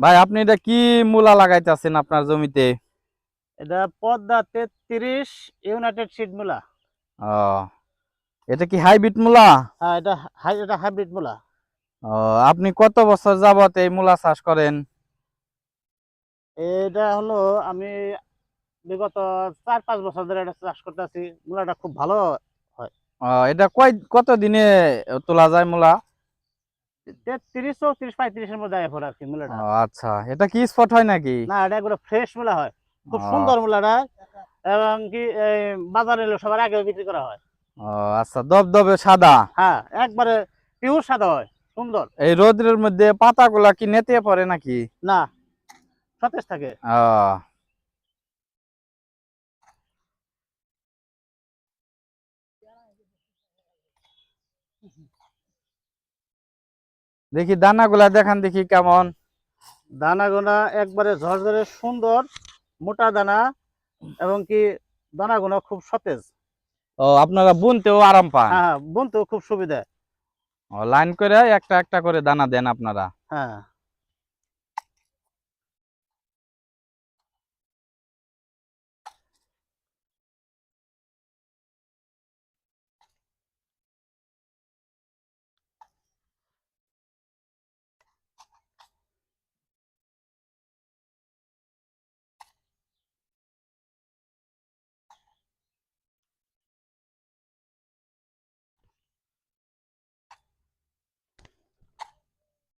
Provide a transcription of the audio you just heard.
ভাই আপনি এটা কি মূলা লাগাইতেছেন আপনার জমিতে? এটা পদ্মা তেত্রিশ ইউনাইটেড সিড মূলা। ও এটা কি হাইব্রিড মূলা? হ্যাঁ এটা হাই এটা হাইব্রিড মূলা। ও আপনি কত বছর যাবত এই মূলা চাষ করেন? এটা হলো আমি বিগত চার পাঁচ বছর ধরে এটা চাষ করতেছি। মূলাটা খুব ভালো ও এটা কয় কত দিনে তোলা যায় মূলা? তেত্রিশ চৌত্রিশ পঁয়ত্রিশের মধ্যে আয় পড়ে আর কি মূলাটা আচ্ছা। এটা কি স্পট হয় নাকি? না এটা একবারে ফ্রেশ মূলা হয়। খুব সুন্দর মূলাটা এবং কি বাজারে সবার আগে বিক্রি করা হয়। ও আচ্ছা দবদবে সাদা? হ্যাঁ একবারে পিওর সাদা হয় সুন্দর। এই রোদ্রের মধ্যে পাতাগুলা কি নেতে পড়ে নাকি? না সতেজ থাকে। ও। দেখি দানাগুলা দেখান দেখি কেমন। দানা গোনা একবারে ঝরঝরে সুন্দর মোটা দানা এবং কি দানা গোনা খুব সতেজ। ও আপনারা বুনতেও আরাম পান। হ্যাঁ বুনতেও খুব সুবিধা। ও লাইন করে একটা একটা করে দানা দেন আপনারা। হ্যাঁ।